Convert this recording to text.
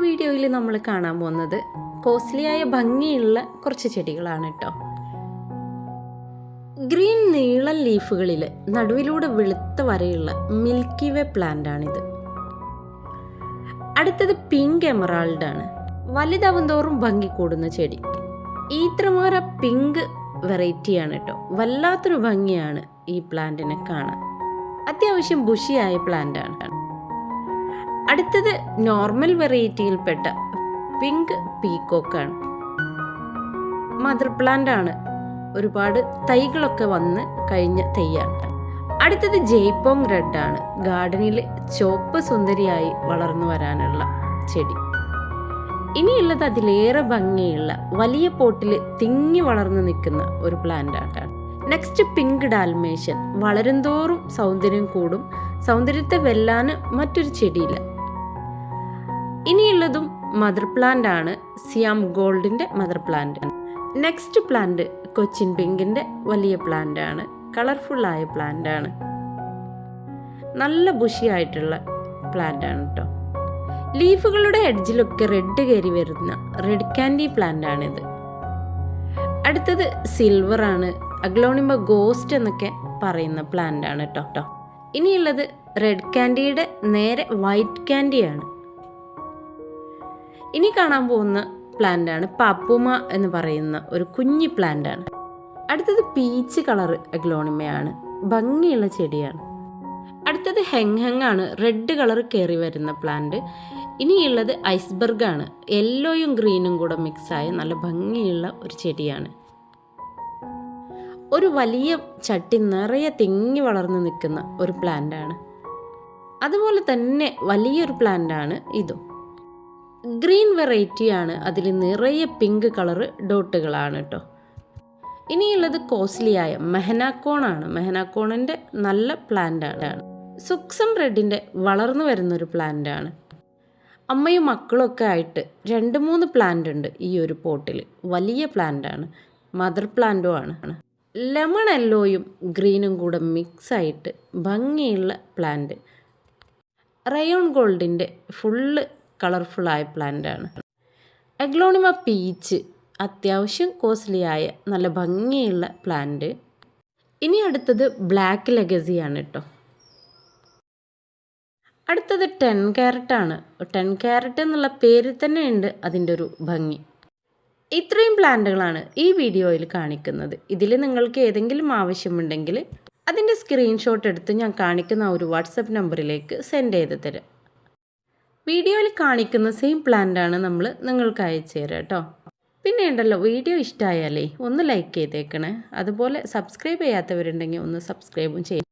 വീഡിയോയിൽ നമ്മൾ കാണാൻ പോകുന്നത് കോസ്റ്റ്ലിയായ ഭംഗിയുള്ള കുറച്ച് ചെടികളാണ് കേട്ടോ. ഗ്രീൻ നീളൻ ലീഫുകളിൽ നടുവിലൂടെ വെളുത്ത വരയുള്ള മിൽക്കി വേ പ്ലാന്റ് ആണിത് അടുത്തത് പിങ്ക് എമറാൾഡ് ആണ് വലുതാവും തോറും ഭംഗി കൂടുന്ന ചെടി. ഈത്രമാര പിങ്ക് വെറൈറ്റിയാണ് കേട്ടോ. വല്ലാത്തൊരു ഭംഗിയാണ് ഈ പ്ലാന്റിനെ കാണാൻ. അത്യാവശ്യം ബുഷിയായ പ്ലാന്റാണ്. അടുത്തത് നോർമൽ വെറൈറ്റിയിൽപ്പെട്ട പിങ്ക് പീക്കോക്കാണ്. മദർ പ്ലാന്റ് ആണ് ഒരുപാട് തൈകളൊക്കെ വന്ന് കഴിഞ്ഞ തൈയാണ്. അടുത്തത് ജയ്പോങ് റെഡ് ആണ് ഗാർഡനിൽ ചോപ്പ് സുന്ദരിയായി വളർന്നു വരാനുള്ള ചെടി. ഇനിയുള്ളത് അതിലേറെ ഭംഗിയുള്ള വലിയ പോട്ടിൽ തിങ്ങി വളർന്നു നിൽക്കുന്ന ഒരു പ്ലാന്റ് ആട്ടാണ് നെക്സ്റ്റ് പിങ്ക് ഡാൽമേഷൻ വളരുംതോറും സൗന്ദര്യം കൂടും. സൗന്ദര്യത്തെ വെല്ലാന് മറ്റൊരു ചെടിയില്ല ഇനിയുള്ളതും മദർ പ്ലാന്റ് ആണ്. സിയാം ഗോൾഡിന്റെ mother plant next plant Cochin പിങ്കിന്റെ വലിയ പ്ലാന്റ് ആണ്. കളർഫുൾ ആയ പ്ലാന്റ് ആണ്. നല്ല ബുഷി ആയിട്ടുള്ള പ്ലാന്റ് ആണ് കേട്ടോ ലീഫുകളുടെ എഡ്ജിലൊക്കെ റെഡ് കയറി വരുന്ന റെഡ് കാൻഡി പ്ലാന്റ് ആണിത് അടുത്തത് സിൽവർ ആണ്. അഗ്ലോണിമ ഗോസ്റ്റ് എന്നൊക്കെ പറയുന്ന പ്ലാന്റ് ആണ് കേട്ടോ കേട്ടോ ഇനിയുള്ളത് റെഡ് കാൻഡിയുടെ നേരെ വൈറ്റ് കാൻഡിയാണ് ഇനി കാണാൻ പോകുന്ന പ്ലാന്റാണ് പാപ്പുമ എന്ന് പറയുന്ന ഒരു കുഞ്ഞി പ്ലാന്റാണ് അടുത്തത് പീച്ച് കളർ അഗ്ലോണിമയാണ് ഭംഗിയുള്ള ചെടിയാണ്. അടുത്തത് ഹെങ് ഹെങ് ആണ്. റെഡ് കളർ കയറി വരുന്ന പ്ലാന്റ് ഇനിയുള്ളത് ഐസ്ബർഗ് ആണ്. യെല്ലോയും ഗ്രീനും കൂടെ മിക്സായ നല്ല ഭംഗിയുള്ള ഒരു ചെടിയാണ്. ഒരു വലിയ ചട്ടി നിറയെ തിങ്ങി വളർന്നു നിൽക്കുന്ന ഒരു പ്ലാന്റാണ് അതുപോലെ തന്നെ വലിയൊരു പ്ലാന്റാണ് ഇതും. ഗ്രീൻ വെറൈറ്റിയാണ് അതിൽ നിറയെ പിങ്ക് കളറ് ഡോട്ടുകളാണ് കേട്ടോ. ഇനിയുള്ളത് കോസ്റ്റ്ലിയായ മെഹനാക്കോണാണ് മെഹനാക്കോണിന്റെ നല്ല പ്ലാന്റ് ആണ്. സുക്സം റെഡിന്റെ വളർന്നു വരുന്നൊരു പ്ലാന്റ് ആണ്. അമ്മയും മക്കളൊക്കെ ആയിട്ട് രണ്ട് മൂന്ന് പ്ലാന്റ് ഉണ്ട് ഈ ഒരു പോട്ടിൽ. വലിയ പ്ലാന്റ് ആണ്. മദർ പ്ലാന്റും ആണ്. ലെമൺ എല്ലോയും ഗ്രീനും കൂടെ മിക്സ് ആയിട്ട് ഭംഗിയുള്ള പ്ലാന്റ് റയോൺ ഗോൾഡിന്റെ ഫുള്ള് കളർഫുള്ളായ പ്ലാന്റാണ് എഗ്ലോണിമ പീച്ച് അത്യാവശ്യം കോസ്റ്റ്ലിയായ നല്ല ഭംഗിയുള്ള പ്ലാന്റ് ഇനി അടുത്തത് ബ്ലാക്ക് ലെഗസിയാണ് കേട്ടോ അടുത്തത് ടെൻ ക്യാരറ്റ് ആണ്. ടെൻ ക്യാരറ്റ് എന്നുള്ള പേരിൽ തന്നെ ഉണ്ട് അതിന്റെ ഒരു ഭംഗി. ഇത്രയും പ്ലാന്റുകളാണ് ഈ വീഡിയോയിൽ കാണിക്കുന്നത്. ഇതിൽ നിങ്ങൾക്ക് ഏതെങ്കിലും ആവശ്യമുണ്ടെങ്കിൽ അതിന്റെ സ്ക്രീൻഷോട്ട് എടുത്ത് ഞാൻ കാണിക്കുന്ന ഒരു വാട്സപ്പ് നമ്പറിലേക്ക് സെൻഡ് ചെയ്ത് തരാം. വീഡിയോയിൽ കാണിക്കുന്ന സെയിം പ്ലാന്റാണ് നമ്മൾ നിങ്ങൾക്ക് അയച്ചു തരാം കേട്ടോ പിന്നെ ഉണ്ടല്ലോ വീഡിയോ ഇഷ്ടമായാലേ ഒന്ന് ലൈക്ക് ചെയ്തേക്കണേ. അതുപോലെ സബ്സ്ക്രൈബ് ചെയ്യാത്തവരുണ്ടെങ്കിൽ ഒന്ന് സബ്സ്ക്രൈബും ചെയ്യും.